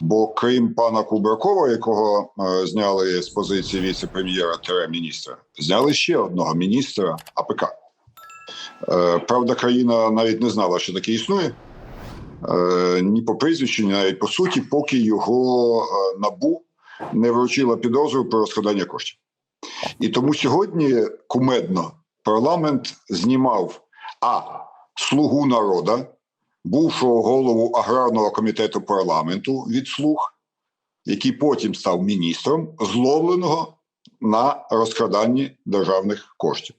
Бо крім пана Кубракова, якого е, зняли з позиції віце-прем'єра та міністра, зняли ще одного міністра АПК. Е, правда, країна навіть не знала, що таке існує. Е, ні по прізвищу, ні навіть по суті, поки його набу не вручила підозру про розкрадання коштів. І тому сьогодні кумедно парламент знімав а слугу народа, бувшого голову аграрного комітету парламенту від слуг, який потім став міністром, зловленого на розкраданні державних коштів.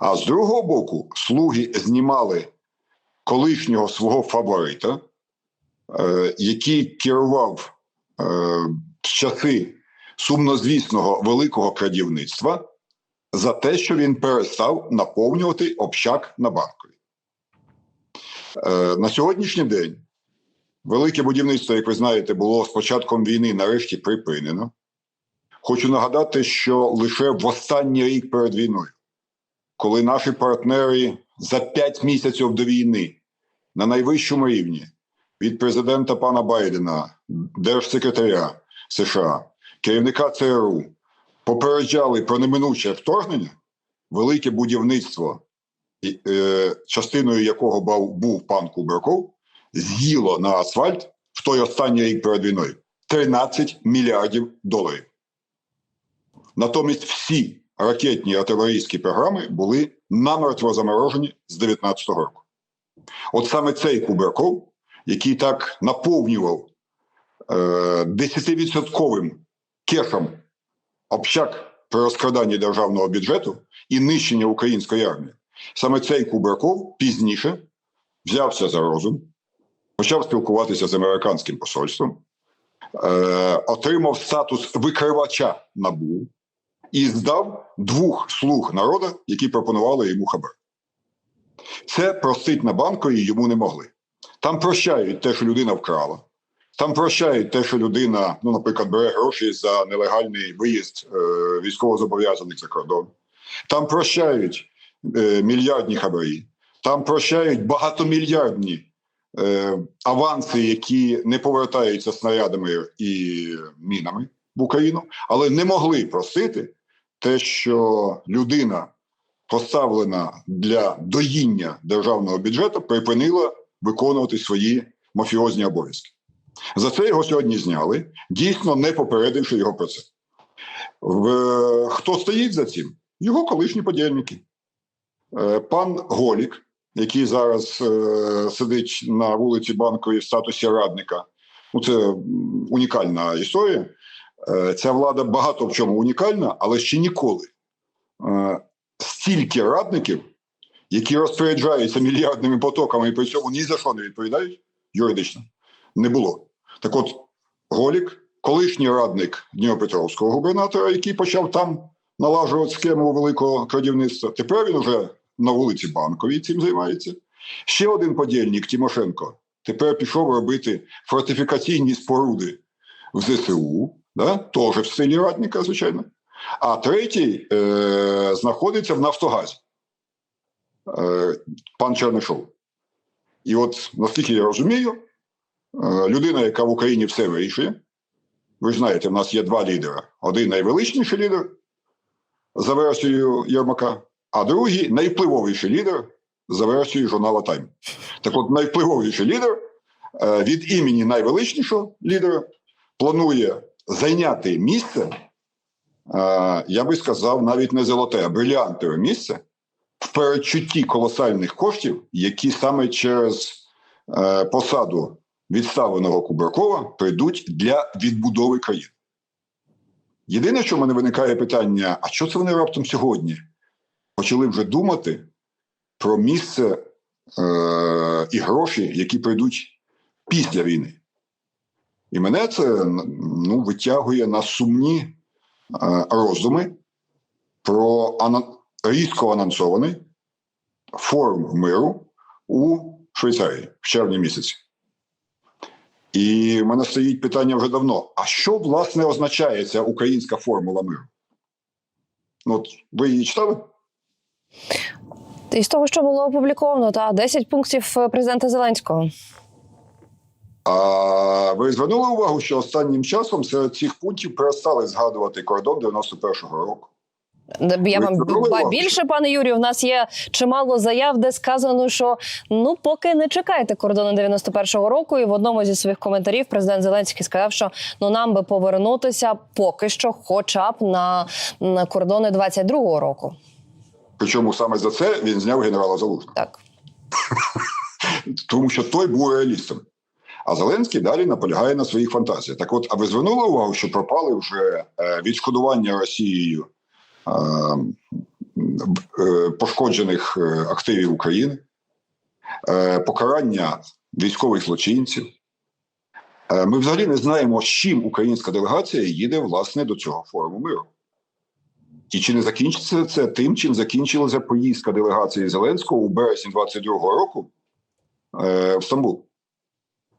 А з другого боку, слуги знімали колишнього свого фаворита, е, який керував е, з часи сумнозвісного великого крадівництва за те, що він перестав наповнювати общак на банкові. Е, на сьогоднішній день велике будівництво, як ви знаєте, було з початком війни нарешті припинено. Хочу нагадати, що лише в останній рік перед війною, коли наші партнери за 5 місяців до війни на найвищому рівні від президента пана Байдена, держсекретаря США, керівника ЦРУ попереджали про неминуче вторгнення, велике будівництво, частиною якого був пан Кубраков, з'їло на асфальт в той останній рік перед війною 13 мільярдів доларів. Натомість всі ракетні артилерійські програми були намертво заморожені з 19-го року. От саме цей Кубраков, який так наповнював е, 10% кешем общак при розкраданні державного бюджету і нищення української армії, саме цей Кубраков пізніше взявся за розум, почав спілкуватися з американським посольством, е, отримав статус викривача НАБУ і здав двох слуг народа, які пропонували йому хабар. Це простить на банкові йому не могли. Там прощають те, що людина вкрала. Там прощають те, що людина, ну, наприклад, бере гроші за нелегальний виїзд е, військовозобов'язаних за кордон. Там прощають мільярдні хабарі, там прощають багатомільярдні е, аванси, які не повертаються снарядами і мінами в Україну, але не могли простити те, що людина, поставлена для доїння державного бюджету, припинила виконувати свої мафіозні обов'язки. За це його сьогодні зняли, дійсно не попередивши його про це. В, хто стоїть за цим? Його колишні подільники. Е, Пан Голік, який зараз е, сидить на вулиці Банковій в статусі радника. Ну, це унікальна історія. Е, Ця влада багато в чому унікальна, але ще ніколи стільки радників, які розпоряджаються мільярдними потоками і при цьому ні за що не відповідають юридично, не було. Так от, Голік, колишній радник Дніпропетровського губернатора, який почав там налажувати схему великого крадівництва, тепер він вже на вулиці Банковій цим займається. Ще один подільник Тимошенко тепер пішов робити фортифікаційні споруди в ЗСУ, да? теж в стилі радника, звичайно. А третій е- знаходиться в Нафтогазі, е- пан Чернишов. І от, наскільки я розумію, е, людина, яка в Україні все вирішує. Ви ж знаєте, в нас є два лідера: один найвеличніший лідер за версією Єрмака, а другий найвпливовіший лідер за версією журнала Тайм. Так от, найвпливовіший лідер е, від імені найвеличнішого лідера планує зайняти місце, е, я би сказав, навіть не золоте, а бриліантове місце в передчутті колосальних коштів, які саме через е, посаду відставленого Кубракова прийдуть для відбудови країни. Єдине, що в мене виникає питання: а що це вони раптом сьогодні почали вже думати про місце е- і гроші, які прийдуть після війни? І мене це ну, витягує на сумні е- роздуми про ана- різко анонсований форум миру у Швейцарії в червні місяці. І в мене стоїть питання вже давно: а що власне означає ця українська формула миру? Ну, от ви її читали? І з того, що було опубліковано, та 10 пунктів е, президента Зеленського. А ви звернули увагу, що останнім часом серед цих пунктів перестали згадувати кордон 91-го року. Я вам більше, пане Юрію. В нас є чимало заяв, де сказано, що ну поки не чекайте кордону 91-го року. І в одному зі своїх коментарів президент Зеленський сказав, що ну нам би повернутися поки що, хоча б на, на кордони 22-го року. Причому саме за це він зняв генерала Залужного. Так. тому що той був реалістом. А Зеленський далі наполягає на своїх фантазіях. Так, от, а ви звернули увагу, що пропали вже е, відшкодування Росією е, е, пошкоджених активів України, покарання військових злочинців. Ми взагалі не знаємо, з чим українська делегація їде власне до цього форуму миру. І чи не закінчиться це тим, чим закінчилася поїздка делегації Зеленського у березні 22-го року е, в Стамбул,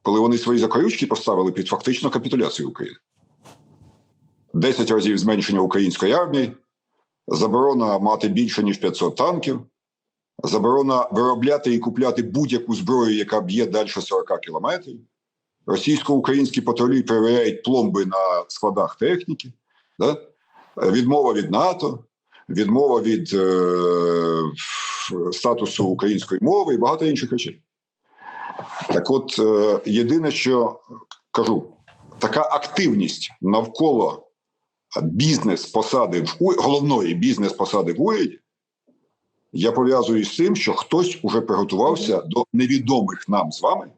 коли вони свої закорючки поставили під фактичну капітуляцію України. Десять разів зменшення української армії, заборона мати більше ніж 500 танків, заборона виробляти і купляти будь-яку зброю, яка б'є далі 40 кілометрів. Російсько-українські патрулі перевіряють пломби на складах техніки, да? Відмова від НАТО, відмова від е, статусу української мови і багато інших речей. Так от, е, єдине, що кажу, така активність навколо бізнес-посади в головної бізнес-посади в уряді, я пов'язую з тим, що хтось уже приготувався до невідомих нам з вами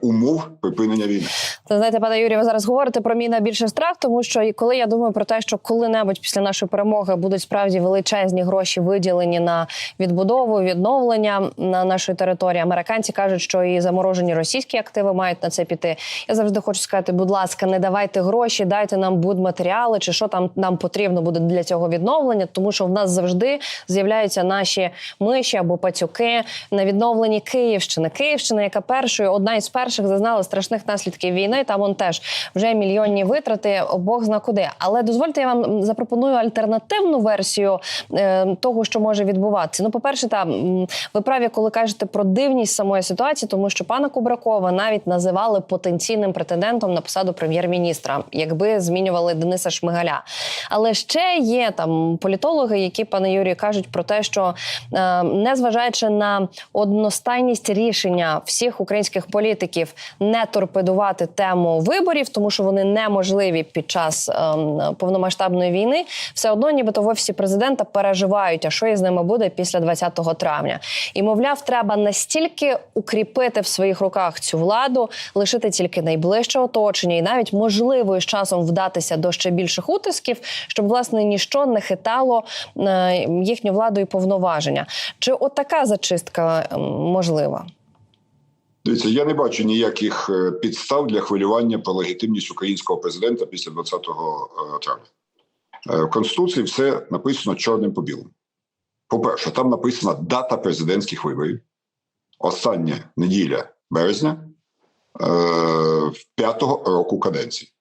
умов припинення війни. Це знаєте, пане Юрію, ви зараз говорите про мій найбільший страх, тому що коли я думаю про те, що коли-небудь після нашої перемоги будуть справді величезні гроші виділені на відбудову, відновлення на нашої території. Американці кажуть, що і заморожені російські активи мають на це піти. Я завжди хочу сказати, будь ласка, не давайте гроші, дайте нам будматеріали, чи що там нам потрібно буде для цього відновлення, тому що в нас завжди з'являються наші миші або пацюки на відновленні Київщини. Київщина, яка першою одна із перших зазнала страшних наслідків війни. Там он теж вже мільйонні витрати. Бог зна куди. Але дозвольте, я вам запропоную альтернативну версію е, того, що може відбуватися. Ну, по перше, там ви праві, коли кажете про дивність самої ситуації, тому що пана Кубракова навіть називали потенційним претендентом на посаду прем'єр-міністра, якби змінювали Дениса Шмигаля. Але ще є там політологи, які пане Юрію кажуть про те, що е, незважаючи на одностайність рішення всіх українських політиків не торпедувати тему виборів, тому що вони неможливі під час ем, повномасштабної війни, все одно, нібито в офісі президента переживають, а що із ними буде після 20 травня. І мовляв, треба настільки укріпити в своїх руках цю владу, лишити тільки найближче оточення, і навіть можливо із часом вдатися до ще більших утисків, щоб власне ніщо не хитало е, їхню владу і повноваження. Чи от така зачистка ем, можлива? Дивіться, я не бачу ніяких е, підстав для хвилювання про легітимність українського президента після 20 травня. Е, В Конституції все написано чорним по білому. По-перше, там написана дата президентських виборів, остання неділя березня е, п'ятого року каденції.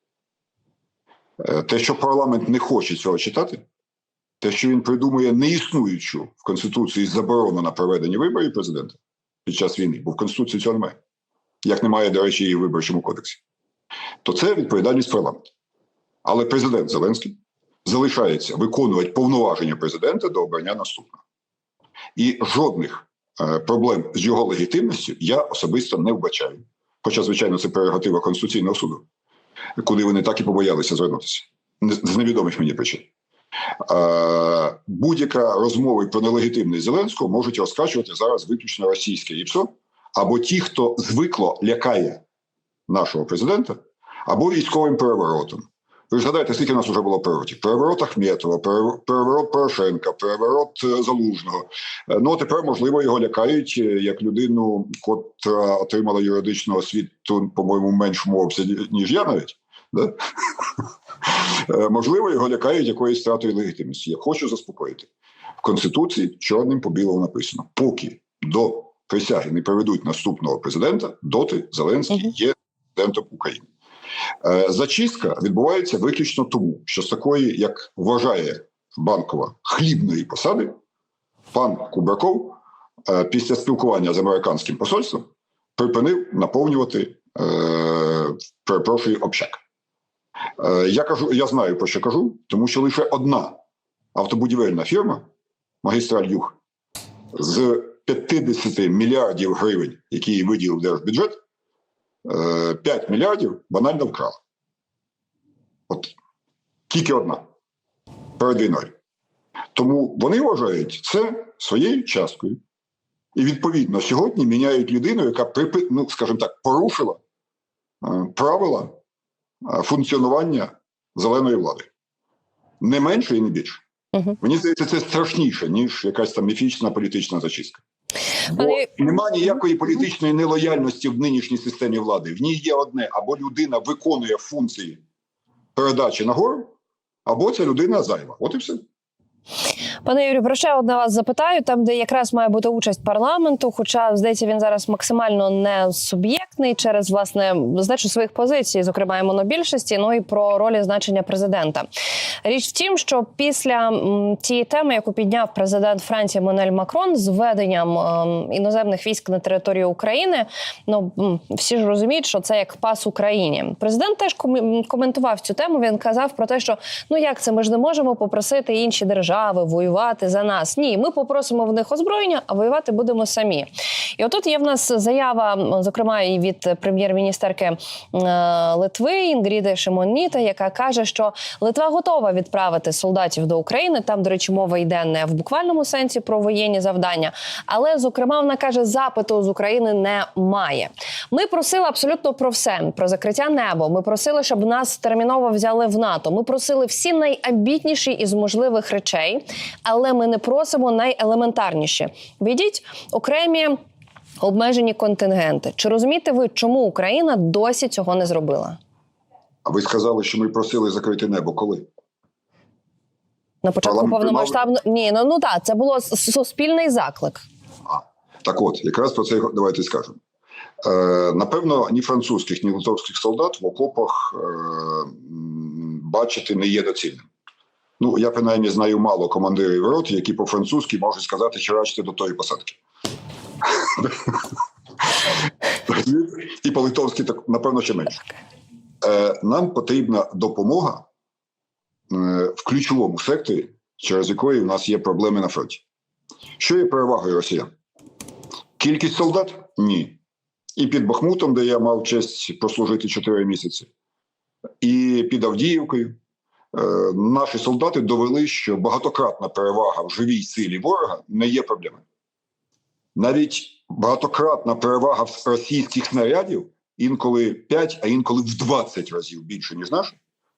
Е, Те, що парламент не хоче цього читати, те, що він придумує неіснуючу в Конституції заборону на проведення виборів президента під час війни, бо в Конституції цього немає, як немає, до речі, і в виборчому кодексі, то це відповідальність парламенту. Але президент Зеленський залишається виконувати повноваження президента до обрання наступного. І жодних е, проблем з його легітимністю я особисто не вбачаю. Хоча, звичайно, це прерогатива Конституційного суду, куди вони так і побоялися звернутися з невідомих мені причин. Е, будь-яка розмова про нелегітимність Зеленського можуть розкачувати зараз виключно російське ІПСО, або ті, хто звикло лякає нашого президента, або військовим переворотом. Ви ж згадайте, скільки в нас вже було переворотів? Переворот Ахметова, переворот Порошенка, переворот е, Залужного. Е, Ну, а тепер, можливо, його лякають як людину, котра отримала юридичну освіту, по-моєму, меншому обсязі, ніж я навіть. Да? Е, Можливо, його лякають якоюсь стратою легітимності. Я хочу заспокоїти. В Конституції чорним по білому написано: поки до присяги не приведуть наступного президента, доти Зеленський є президентом України. Е, Зачистка відбувається виключно тому, що з такої, як вважає банкова хлібної посади, пан Кубраков е, після спілкування з американським посольством припинив наповнювати перепрошую, общак. Е, я кажу, я знаю про що кажу, тому що лише одна автобудівельна фірма Магістраль Юг з 50 мільярдів гривень, які їй виділив держбюджет, е, 5 мільярдів банально вкрала. От тільки одна перед війною. Тому вони вважають це своєю часткою. І відповідно сьогодні міняють людину, яка ну, скажімо так, порушила е, правила е, функціонування зеленої влади. Не менше і не більше. Мгм. Мені здається, це страшніше, ніж якась там міфічна політична зачистка. Бо Пане- нема ніякої політичної нелояльності в нинішній системі влади. В ній є одне: або людина виконує функції передачі нагору, або ця людина зайва. От і все. Пане Юрію, про ще одне вас запитаю, там, де якраз має бути участь парламенту, хоча здається, він зараз максимально не суб'єктний через власне здачу своїх позицій, зокрема і монобільшості, ну і про ролі значення президента. Річ в тім, що після тієї теми, яку підняв президент Франції Монель Макрон з введенням ем, іноземних військ на територію України, ну всі ж розуміють, що це як пас Україні. Президент теж коментував цю тему. Він казав про те, що ну як це ми ж не можемо попросити інші держави воювати за нас. Ні, ми попросимо в них озброєння, а воювати будемо самі. І отут є в нас заява, зокрема, і від прем'єр-міністерки е, Литви Інгріди Шимоніта, яка каже, що Литва готова відправити солдатів до України. Там, до речі, мова йде не в буквальному сенсі про воєнні завдання, але зокрема вона каже, запиту з України немає. Ми просили абсолютно про все: про закриття неба. Ми просили, щоб нас терміново взяли в НАТО. Ми просили всі найамбітніші із можливих речей, але ми не просимо найелементарніші. Війдіть окремі. Обмежені контингенти. Чи розумієте ви, чому Україна досі цього не зробила? А ви сказали, що ми просили закрити небо. Коли? На початку Парламент повномасштабно ні, ну ну так, це було суспільний заклик. А, так от, якраз про це давайте скажемо. Е, напевно, ні французьких, ні литовських солдат в окопах е, бачити не є доцільним. Ну, я принаймні знаю мало командирів рот, які по-французьки можуть сказати, що рачте до тої посадки. І по-литовськи так, напевно, ще менше. Е, нам потрібна допомога е, в ключовому секторі, через якої в нас є проблеми на фронті. Що є перевагою росіян? Кількість солдат? Ні. І під Бахмутом, де я мав честь прослужити 4 місяці, і під Авдіївкою. Е, наші солдати довели, що багатократна перевага в живій силі ворога не є проблемою. Навіть багатократна перевага російських снарядів інколи 5, а інколи в 20 разів більше, ніж наша,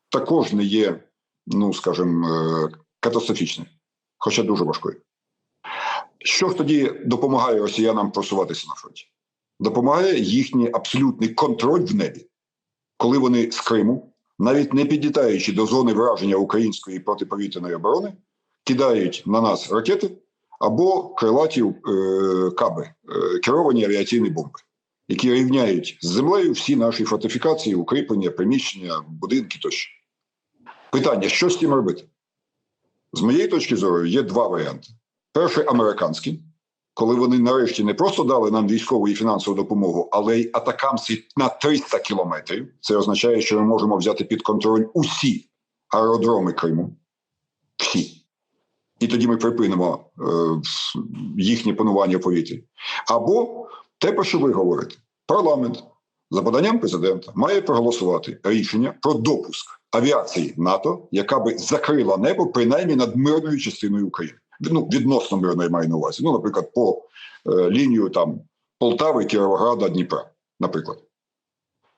також не є, ну скажімо, е, катастрофічною, хоча дуже важкою. Що ж тоді допомагає росіянам просуватися на фронті? Допомагає їхній абсолютний контроль в небі, коли вони з Криму, навіть не підлітаючи до зони враження української протиповітряної оборони, кидають на нас ракети або крилаті е, каби, е, керовані авіаційні бомби, які рівняють з землею всі наші фортифікації, укріплення, приміщення, будинки тощо. Питання: що з цим робити? З моєї точки зору, є два варіанти. Перший американський, коли вони нарешті не просто дали нам військову і фінансову допомогу, але й атакамси на 300 кілометрів. Це означає, що ми можемо взяти під контроль усі аеродроми Криму. Всі. І тоді ми припинимо е, їхнє панування в повітрі. Або те, про що ви говорите, парламент за поданням президента має проголосувати рішення про допуск авіації НАТО, яка би закрила небо принаймні над мирною частиною України. Ну, відносно мирної маю на увазі. Ну, наприклад, по е, лінію там Полтави, Кіровограда, Дніпра, наприклад.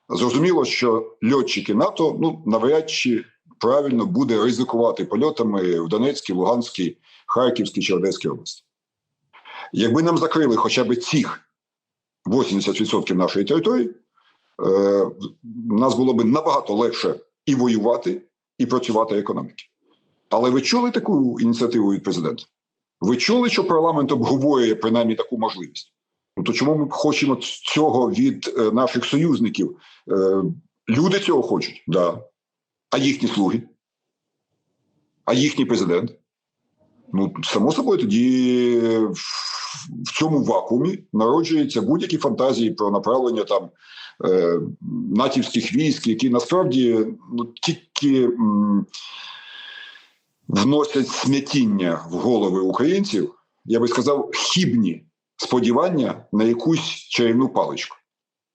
Зрозуміло, що льотчики НАТО ну навряд чи правильно буде ризикувати польотами в Донецькій, Луганській, Харківській чи Одеській області. Якби нам закрили хоча б цих 80% нашої території, е, нас було б набагато легше і воювати, і працювати економіки. Але ви чули таку ініціативу від президента? Ви чули, що парламент обговорює принаймні таку можливість? Ну то чому ми хочемо цього від е, наших союзників? Е, люди цього хочуть, да. А їхні слуги? А їхній президент? Ну, само собою, тоді в цьому вакуумі народжуються будь-які фантазії про направлення там е, натівських військ, які насправді ну, тільки м, вносять смятіння в голови українців, я би сказав, хібні сподівання на якусь чарівну паличку.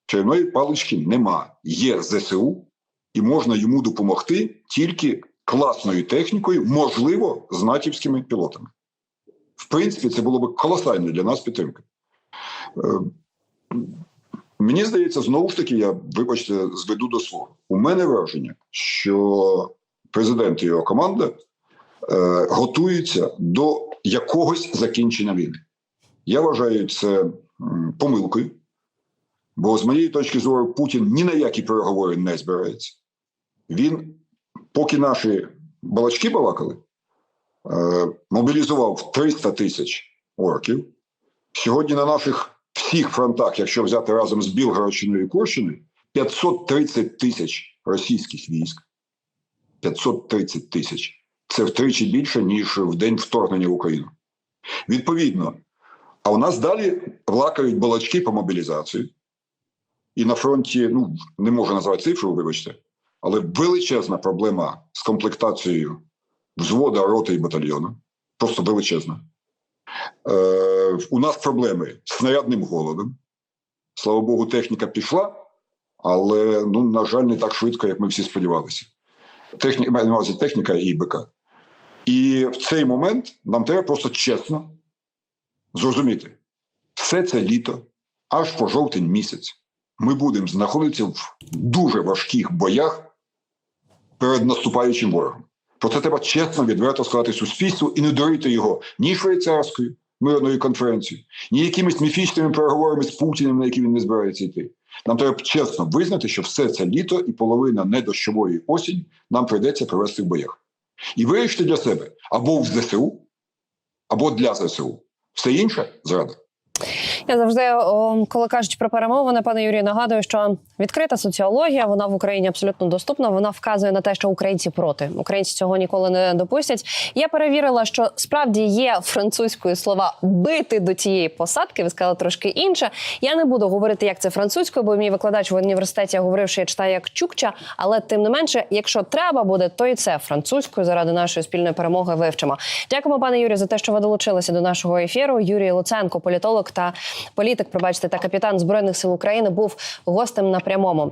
Чарівної палички нема. Є ЗСУ, і можна йому допомогти тільки класною технікою, можливо, з натівськими пілотами. В принципі, це було б колосальною для нас підтримка. Е, Мені здається, знову ж таки, я, вибачте, зведу до свого. У мене враження, що президент і його команда готуються до якогось закінчення війни. Я вважаю це помилкою, бо з моєї точки зору Путін ні на які переговори не збирається. Він, поки наші балачки балакали, е, мобілізував 300 тисяч орків. Сьогодні на наших всіх фронтах, якщо взяти разом з Білгородщиною і Курщиною, 530 тисяч російських військ. 530 тисяч. Це втричі більше, ніж в день вторгнення в Україну. Відповідно, а у нас далі влакають балачки по мобілізації. І на фронті, ну не можу назвати цифру, вибачте, але величезна проблема з комплектацією взвода, роти і батальйону. Просто величезна. Е, у нас проблеми з снарядним голодом. Слава Богу, техніка пішла, але, ну, на жаль, не так швидко, як ми всі сподівалися. Техніка, маю техніка і БК. І в цей момент нам треба просто чесно зрозуміти, все це літо, аж по жовтень місяць, ми будемо знаходитися в дуже важких боях перед наступаючим ворогом. Про це треба чесно, відверто сказати суспільству і не дурити його ні швейцарською мирною конференцією, ні якимись міфічними переговорами з Путіним, на які він не збирається йти. Нам треба чесно визнати, що все це літо і половина недощової осінь нам прийдеться провести в боях. І вирішити для себе або в ЗСУ, або для ЗСУ. Все інше зрада. Я завжди, коли кажуть про перемовини, пане Юрію, нагадую, що відкрита соціологія, вона в Україні абсолютно доступна. Вона вказує на те, що українці проти. Українці цього ніколи не допустять. Я перевірила, що справді є французькою слова бити до тієї посадки. Ви сказали трошки інше. Я не буду говорити, як це французькою, бо мій викладач в університеті говорив, що я читаю як чукча. Але тим не менше, якщо треба буде, то і це французькою заради нашої спільної перемоги вивчимо. Дякуємо, пане Юрію, за те, що ви долучилися до нашого ефіру. Юрій Луценко, політолог та політик, пробачте, та капітан збройних сил України, був гостем на прямому.